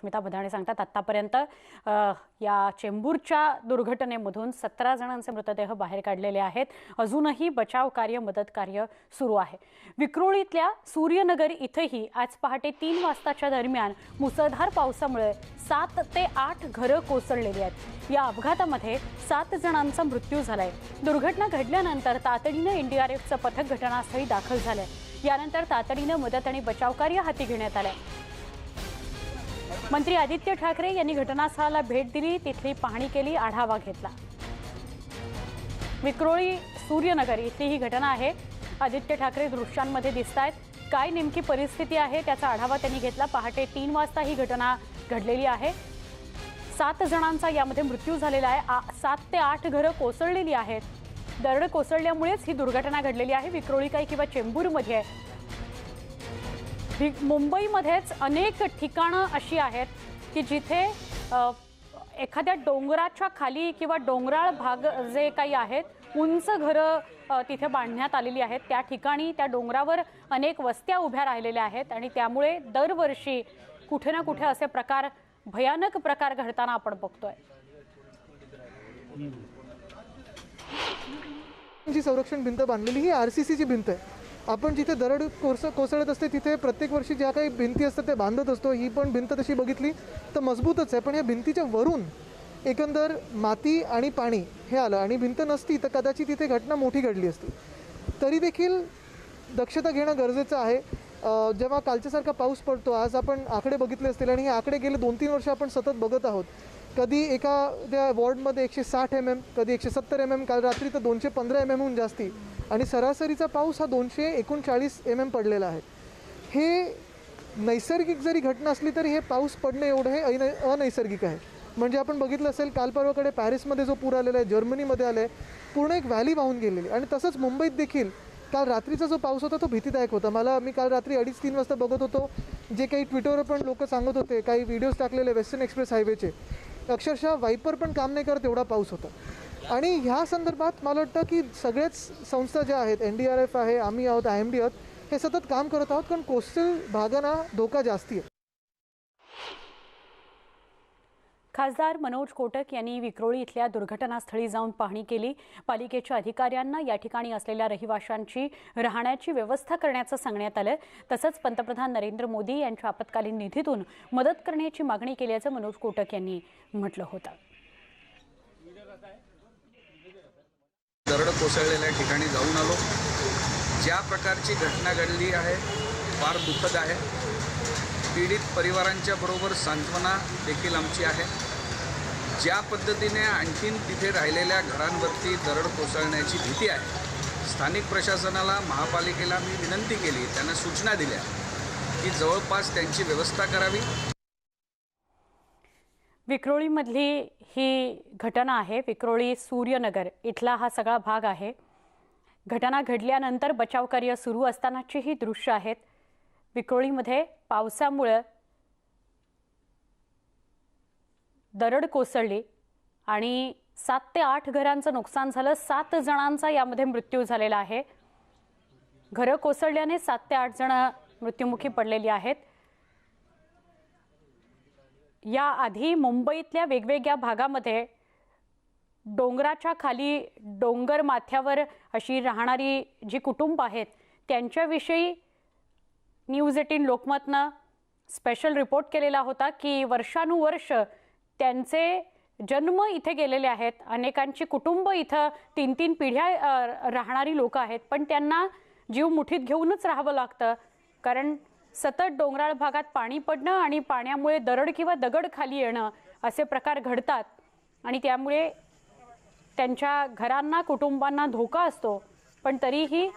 स्मिता बधाणे सांगतात आत्तापर्यंत या चेंबूरच्या दुर्घटनेमधून सतरा जणांचे मृतदेह बाहेर काढलेले आहेत. अजूनही बचाव कार्य मदत कार्य सुरू आहे. विक्रोळीतल्या सूर्यनगर इथंही आज पहाटे तीन वाजताच्या दरम्यान मुसळधार पावसामुळे सात ते आठ घरं कोसळलेली आहेत. या अपघातामध्ये सात जणांचा मृत्यू झालाय. दुर्घटना घडल्यानंतर तातडीनं एनडीआरएफचं पथक घटनास्थळी दाखल झालंय. यानंतर तातडीनं मदत आणि बचाव कार्य हाती घेण्यात आलंय. मंत्री आदित्य ठाकरे यांनी घटनास्थळाला भेट दिली तिथली पाहणी केली आढावा घेतला. विक्रोळी सूर्यनगर इथली ही घटना आहे. आदित्य ठाकरे दृश्यांमध्ये दिसत आहेत काय नेमकी परिस्थिती आहे त्याचा आढावा त्यांनी घेतला. पहाटे तीन वाजता ही घटना घडलेली आहे. सात जणांचा यामध्ये मृत्यू झालेला आहे. सात ते आठ घरं कोसळलेली आहेत. दरड कोसळल्यामुळेच ही दुर्घटना घडलेली आहे. विक्रोळी काही किंवा चेंबूरमध्ये आहे. मुंबईमध्येच अनेक ठिकाणं अशी आहेत की जिथे एखाद्या डोंगराच्या खाली किंवा डोंगराळ भाग जे काही आहेत उंच घरं तिथे बांधण्यात आलेली आहेत. त्या ठिकाणी त्या डोंगरावर अनेक वस्त्या उभ्या राहिलेल्या आहेत आणि त्यामुळे दरवर्षी कुठे ना कुठे असे प्रकार भयानक प्रकार घडताना आपण बघतोय. जी संरक्षण भिंत बांधलेली ही आर सी सीची भिंत आहे. आपण जिथे दरड कोस कोसळत असते तिथे प्रत्येक वर्षी ज्या काही भिंती असतात त्या बांधत असतो. ही पण भिंत तशी बघितली तर मजबूतच आहे. पण या भिंतीच्या वरून एकंदर माती आणि पाणी हे आलं आणि भिंत नसती तर कदाचित तिथे घटना मोठी घडली असती. तरी देखील दक्षता घेणं गरजेचं आहे. जेव्हा कालच्यासारखा पाऊस पडतो आज आपण आकडे बघितले असतील आणि हे आकडे गेले दोन तीन वर्ष आपण सतत बघत आहोत. कधी एका त्या वॉर्डमध्ये एकशे साठ एम एम कधी एकशे सत्तर एम एम काल रात्री तर दोनशे पंधरा एम एमहून जास्ती. आणि सरासरीचा पाऊस हा दोनशे एकोणचाळीस एम एम पडलेला आहे. हे नैसर्गिक जरी घटना असली तरी हे पाऊस पडणे एवढं हे अन अनैसर्गिक आहे. म्हणजे आपण बघितलं असेल काल परवाकडे पॅरिसमध्ये जो पूर आलेला आहे जर्मनीमध्ये आला आहे पूर्ण एक व्हॅली वाहून गेलेली. आणि तसंच मुंबईत देखील काल रात्रीचा जो पाऊस होता तो भीतीदायक होता. मला मी काल रात्री अडीच तीन वाजता बघत होतो जे काही ट्विटरवर पण लोक सांगत होते काही व्हिडिओज टाकलेले वेस्टर्न एक्सप्रेस हायवेचे अक्षरशः वाईपर पण काम नाही करत एवढा पाऊस होता. आणि ह्या संदर्भात मला वाटतं की सगळेच संस्था ज्या आहेत एन डी आर एफ आहे आम्ही आहोत आय एम डी आहोत हे सतत काम करत आहोत कारण कोस्टल भागांना धोका जास्ती आहे. खासदार मनोज कोटक यांनी विक्रोळी इथल्या दुर्घटनास्थळी जाऊन पाहणी केली. पालिकेच्या अधिकाऱ्यांना या ठिकाणी असलेल्या रहिवाशांची राहण्याची व्यवस्था करण्याचं सांगण्यात आलं. तसंच पंतप्रधान नरेंद्र मोदी यांच्या आपत्कालीन निधीतून मदत करण्याची मागणी केल्याचं मनोज कोटक यांनी म्हटलं होतं. दरड कोसळलेल्या ठिकाणी जाऊन आलो. ज्या प्रकारची घटना घडली आहे फार दुःखद आहे. पीडित परिवारांच्या बरोबर सांत्वना देखील आमची आहे. ज्या पद्धतीने आणखीन तिथे राहिलेल्या घरांवरती दरड कोसळण्याची भीती आहे स्थानिक प्रशासनाला महापालिकेला मी विनंती केली त्यांना सूचना दिल्या की जवळपास त्यांची व्यवस्था करावी. विक्रोळीमधली ही घटना आहे विक्रोळी सूर्यनगर इथला हा सगळा भाग आहे. घटना घडल्यानंतर बचावकार्य सुरू असतानाची ही दृश्य आहेत. विक्रोळीमध्ये पावसामुळं दरड कोसळली आणि सात ते आठ घरांचं नुकसान झालं. सात जणांचा यामध्ये मृत्यू झालेला आहे. घरं कोसळल्याने सात ते आठ जण मृत्युमुखी पडलेली आहेत. याआधी मुंबईतल्या वेगवेगळ्या भागामध्ये डोंगराच्या खाली डोंगर माथ्यावर अशी राहणारी जी कुटुंब आहेत त्यांच्याविषयी न्यूज एटीन लोकमतनं स्पेशल रिपोर्ट केलेला होता की वर्षानुवर्ष त्यांचे जन्म इथे गेलेले आहेत. अनेकांची कुटुंब इथं तीन तीन पिढ्या राहणारी लोक आहेत. पण त्यांना जीव मुठीत घेऊनच राहावं लागतं. कारण सतत डोंगराळ भागात पाणी पडणं आणि पाण्यामुळे दरड किंवा दगड खाली येणं असे प्रकार घडतात. आणि त्यामुळे त्यांच्या घरांना कुटुंबांना धोका असतो. पण तरीही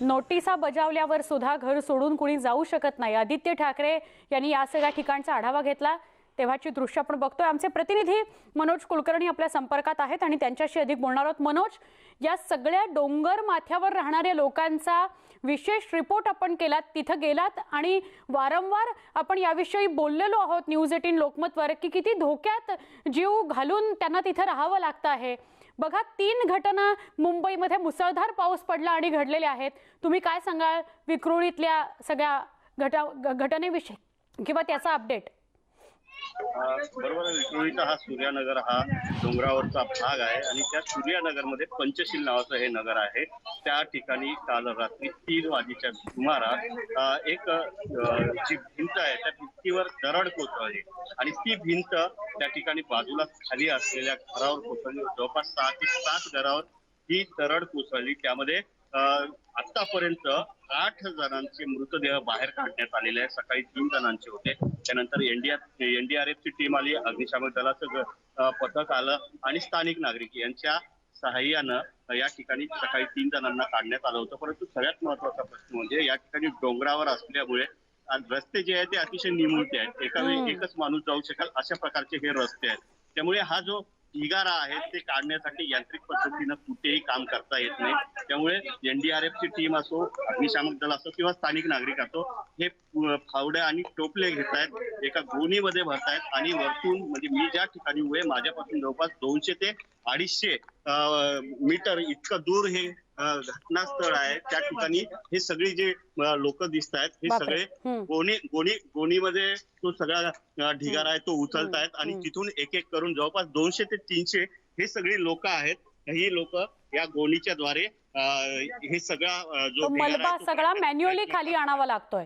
नोटिसा बजावल्यावर सुद्धा घर सोडून कुणी जाऊ शकत नाही. आदित्य ठाकरे यांनी या सगळ्या ठिकाणचा आढावा घेतला. तेव्हाची दृश्य आपण बघतोय. आमचे प्रतिनिधी मनोज कुलकर्णी आपल्या संपर्कात आहेत आणि त्यांच्याशी अधिक बोलणार आहोत. मनोज या सगळ्या डोंगर माथ्यावर राहणाऱ्या लोकांचा विशेष रिपोर्ट आपण केलात तिथं गेलात आणि वारंवार आपण याविषयी बोललेलो आहोत. न्यूज एटीन लोकमतवर की किती धोक्यात जीव घालून त्यांना तिथं राहावं लागतं आहे. बघा तीन घटना मुंबईमध्ये मुसळधार पाऊस पडला आणि घडलेल्या आहेत. तुम्ही काय सांगाल विक्रोळीतल्या सगळ्या घटा घटनेविषयी? किंवा त्याचा अपडेट बरोबर विक्रोळीचा हा सूर्यानगर हा डोंगरावरचा भाग आहे आणि त्या सूर्यानगरमध्ये पंचशील नावाचं हे नगर आहे. त्या ठिकाणी काल रात्री तीन वाजेच्या सुमारास एक जी भिंत आहे त्या भिंतीवर दरड कोसळली आणि ती भिंत त्या ठिकाणी बाजूला खाली असलेल्या घरावर कोसळली. जवळपास सहा ते सात घरावर ही दरड कोसळली. त्यामध्ये आतापर्यंत आठ जणांचे मृतदेह बाहेर काढण्यात आलेले आहे. सकाळी तीन जणांचे होते. त्यानंतर एनडीआर एनडीआरएफची टीम आली अग्निशामक दलाचं पथक आलं आणि स्थानिक नागरिक यांच्या सहाय्यानं या ठिकाणी सकाळी तीन जणांना काढण्यात आलं होतं. परंतु सगळ्यात महत्त्वाचा प्रश्न म्हणजे या ठिकाणी डोंगरावर असल्यामुळे रस्ते जे आहेत ते अतिशय निमुळते आहेत. एका वेळी एकच माणूस जाऊ शकेल अशा प्रकारचे हे रस्ते आहेत. त्यामुळे हा जो ढिगारा आहे ते काढण्यासाठी यांत्रिक पद्धतीनं कुठेही काम करता येत नाही. त्यामुळे एनडीआरएफची टीम असो अग्निशामक दल असो किंवा स्थानिक नागरिक असो हे फावड्या आणि टोपले घेत आहेत. एका गोणीमध्ये भरतायत आणि वरतून म्हणजे मी ज्या ठिकाणी उभे माझ्यापासून जवळपास दोनशे ते अडीचशे मीटर इतकं दूर हे घटनास्थळ आहे त्या ठिकाणी हे सगळी जे लोक दिसत आहेत हे. सगळे. गोणी गोणी गोणीमध्ये तो सगळा ढिगारा आहे तो उचलतायत आणि हम्म. तिथून एक एक करून जवळपास दोनशे ते तीनशे हे सगळी लोक आहेत ही लोक या गोणीच्या द्वारे हे सगळा जो मलबा सगळा मॅन्युअली खाली आणावा लागतोय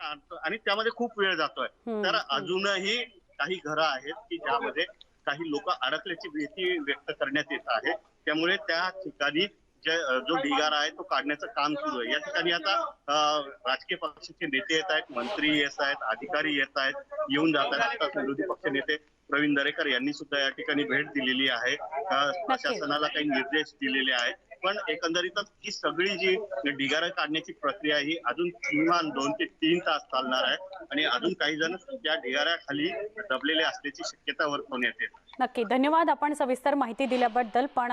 आणि त्यामध्ये खूप वेळ जातोय तर. अजूनही काही घरं आहेत की ज्यामध्ये काही लोक अडकल्याची भीती व्यक्त करण्यात येत आहे. त्यामुळे त्या ठिकाणी जे ढिगारा आहे तो काढण्याचं काम सुरू आहे. या ठिकाणी आता राजकीय पक्षाचे नेते येत आहेत मंत्री येत आहेत अधिकारी येत आहेत येऊन जात आहेत. आताच विरोधी पक्ष नेते प्रवीण दरेकर यांनी सुद्धा या ठिकाणी भेट दिलेली आहे. प्रशासनाला काही निर्देश दिलेले आहेत. पण एकंदरीतच ही सगळी जी ढिगारा काढण्याची प्रक्रिया ही अजून किमान दोन ते तीन तास चालणार आहे. आणि अजून काही जण त्या ढिगाऱ्याखाली दबलेले असल्याची शक्यता वर्तवून येते. नक्की. धन्यवाद आपण सविस्तर माहिती दिल्याबद्दल. पण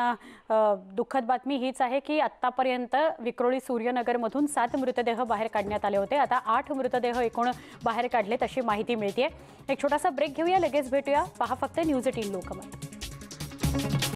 दुःखद बातमी हीच आहे की आत्तापर्यंत विक्रोळी सूर्यनगरमधून सात मृतदेह बाहेर काढण्यात आले होते. आता आठ मृतदेह एकूण बाहेर काढलेत अशी माहिती मिळते एक छोटासा ब्रेक घेऊया. लगेच भेटूया. पहा फक्त न्यूज एटीन लोकमत.